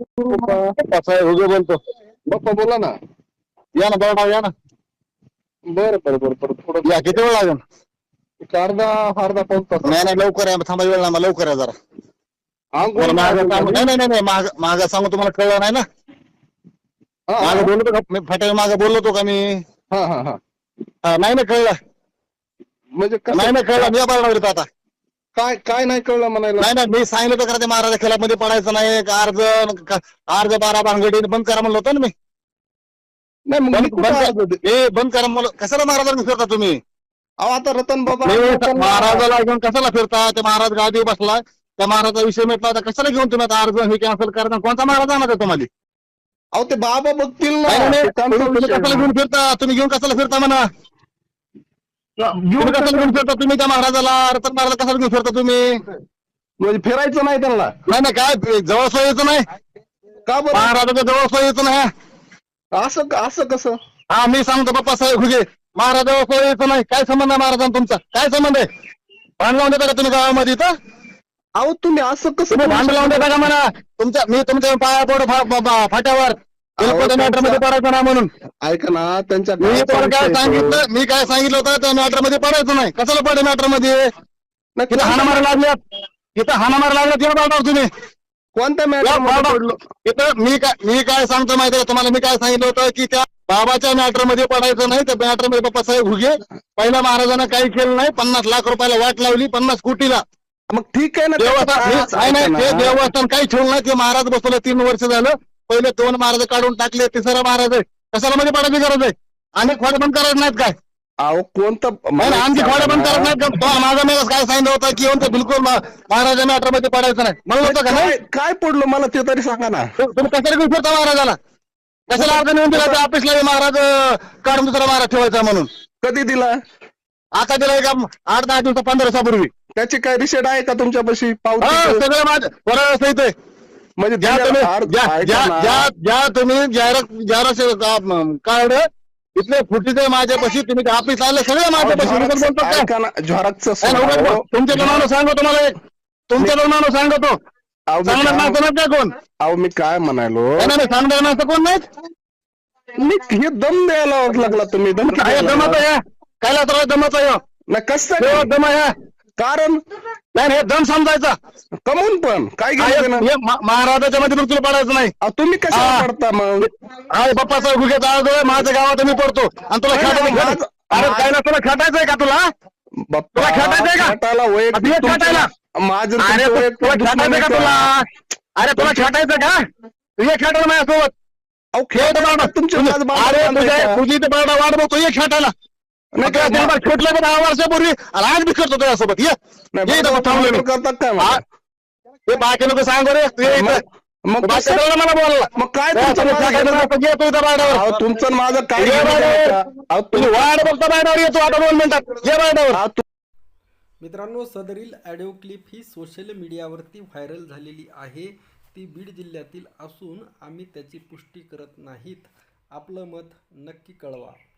बोलतो. बाप्पा बोला ना. या ना बरं या ना. बरं बरं बरं बरं. थोडं या किती वेळ लागेल? एक अर्धा अर्धा पाऊन तास. नाही नाही लवकर या थांबा वेळ ना मला लवकर या जरा. आंघोळ बरं, मागं नाही सांगू- नाही नाही नाही, नाही माग माग सांगू तुम्हाला कळलं नाही ना? हा, मागे बोलतो का? मी फाट्या मागे बोललो का मी? हा हा हा. हा, नाही ना कळलं. म्हणजे कसं- नाही ना कळलं. मी बरं आता. काय काय नाही कळलं म्हणायला? नाही नाही मी सांगितलं होतं का ते महाराजा खेळामध्ये पडायचं नाही का अर्ज अर्ज बारा भानगडी बंद करा म्हणलं होतं ना मी. नाही मग मी बंद कुठं बंद अर्ज करा- दे- ए बंद करा म्हणलं. कशाला महाराजांना फिरता तुम्ही? अहो आता रतन बाबा महाराजाला घेऊन कशाला फिरता? ते महाराज गादी बसला त्या महाराजा विषय मिटला होता. कशाला घेऊन तुम्ही आता अर्ज हे कॅन्सल करता? कोणता महाराज आणा तुम्हाला? अहो ते बाबा बघतील ना. नाही, नाही, ते नाही. त्यांचा तुम्ही विषय कशाला आहे. घेऊन फिरता? तुम्ही घेऊन कशाला फिरता म्हणा? कशाला घेऊन फिरता? तुम्ही त्या महाराजाला रतन महाराज कशाला घेऊन फिरता तुम्ही? म्हणजे फिरायचं नाही त्यांना. नाही नाही काय? जवळ सोयीचं नाही? का बरं? महाराजाच्या जवळ सोयीचं नाही? असं असं कसं? हा मी सांगतो बाप्पा साहेब हुगे महाराजावर सोयीचं नाही. काय संबंध आहे महाराजांचा तुमचा? काय संबंध आहे? भांड लावून देता का तुम्ही गावामध्ये इथं? अहो तुम्ही असं कसं तुम्ही भांड लावून? देता का म्हणा? तुमच्या मी तुमच्या पाया पडू फा- फाट्यावर. मॅटरमध्ये पडायचं नाही म्हणून. ऐका ना त्यांच्या मी पण काय. सांगितलं मी काय सांगितलं होतं त्या मॅटरमध्ये पडायचं नाही. कशाला पडे मॅटरमध्ये नाही, इथं हाना मारा लागल्यात. इथं हाना मारा लागल्यात. तिला पाठवा तुम्ही. कोणत्या मॅटर. पडलो? मी काय मी काय सांगतो माहिती आहे का तुम्हाला? मी काय सांगितलं होतं की त्या बाबाच्या मॅटरमध्ये पडायचं नाही. त्या मॅटरमध्ये बाप्पा साहेब हुगे पहिल्या महाराजांना काही केलं नाही. पन्नास लाख रुपयाला वाट लावली पन्नास कोटीला. मग ठीक आहे ना देवस्थान नाही ते. देवस्थान काही ठेवलं नाही. ते महाराज बसवलं. तीन वर्ष झालं. पहिले दोन महाराज काढून टाकले तिसरा महाराज आहे. कशाला मध्ये पडायची गरज आहे? अनेक खोडे बंद करायचे नाहीत काय? अहो कोणतं नाही, आमची खोडे बंद करत नाहीत का? माझा मी काय सांगितलं होतं की येऊन बिलकुल मा- महाराजा मॅटरमध्ये पडायचं नाही. म्हणलं होतं का काय पडलं मला ते तरी सांगा ना. तुम्ही कशाला फिरता महाराजाला? कशाला अर्ज नेऊन दिला ऑफिसला महाराज काढून दुसरा महाराज ठेवायचा म्हणून? कधी दिला? आता दिला का आठ दहा दिवसा पंधरा दिवसापूर्वी? त्याची काय रिसेट आहे का तुमच्यापाशी? पावती सगळं माझं बरं असं इथे म्हणजे ज्या तुम्ही ज्या ऐका ज्या ना. ज्या ज्या तुम्ही जाहिरात कार्ड इथले फुटीचे माझ्यापाशी तुम्ही ते ऑफिस आले सगळे माझ्यापाशी. उगाच काय? ना नाही, बोल. तुमच्या नावानं सांगतो तुम्हाला एक. तुमच्या नावानं सांगतो. सांगणार काय- नाही तर काय कोण? अहो मी काय म्हणालो? नाही नाही सांगणार नाही कोण नाहीत? मी हे दम द्यायला लागला तुम्ही दम किती काय द्यायला दमत लागला? आहे कायला तर दमत आहे नाही कसं काय? दम आहे कारण नाही नाही, हे दम समजायचा कमून पण काय काय घ्यायचं ना हे मा- महाराजाच्या मध्ये तुला पडायचं नाही अहो, तुम्ही कशाला हा. पडता मग अरे बाप्पा साहेब गुगे आहे माझ्या गावात मी पडतो आणि तुला नाही, खेटायचं नाही, अरे काय ना तुला खेटायचंय का तुला बाप्पा तुला खेटायचंय का? खेटायला वैयक्तिक तुमचं- खेटायला? माझं अरे तुमचं तू- वैयक्तिक तुला दुश्मनी खेटायचं का? तुला अरे तुला खेटायचं का तू ये खेटायला माझ्यासोबत अहो, खेळ खेटायला बाबा. तुमच्या तुझी- अरे तुझ्या? तुझी ते बाबा वाट बघतो ये खेटायला नाही खेटलं का दहा वर्षापूर्वी आणि आज बी करतो तुझ्यासोबत. ये. नाही, ये इथं बाबा, थांबलो मी. करतात काय हा? मला? हे बाकी लोक सांगतो रे तू ये इथं. मग- बाकी कसं- मला बोलला मग काय तुला तुमचं माझं खेटायचं घेणं- नसतं, ये तू इथं बायडावर तुमचं आणि माझं काय ये घेणं बायडावर. तुम्ही तुम- वाट बघता बायडावर येतो आता दोन मिनिटात. ये बायडावर अहो, मित्रांनो सदरील ऑडिओ क्लिप ही सोशल मीडियावरती व्हायरल झालेली आहे. ती बीड जिल्ह्यातील असून आम्ही त्याची पुष्टी करत नाहीत. आपलं मत नक्की कळवा.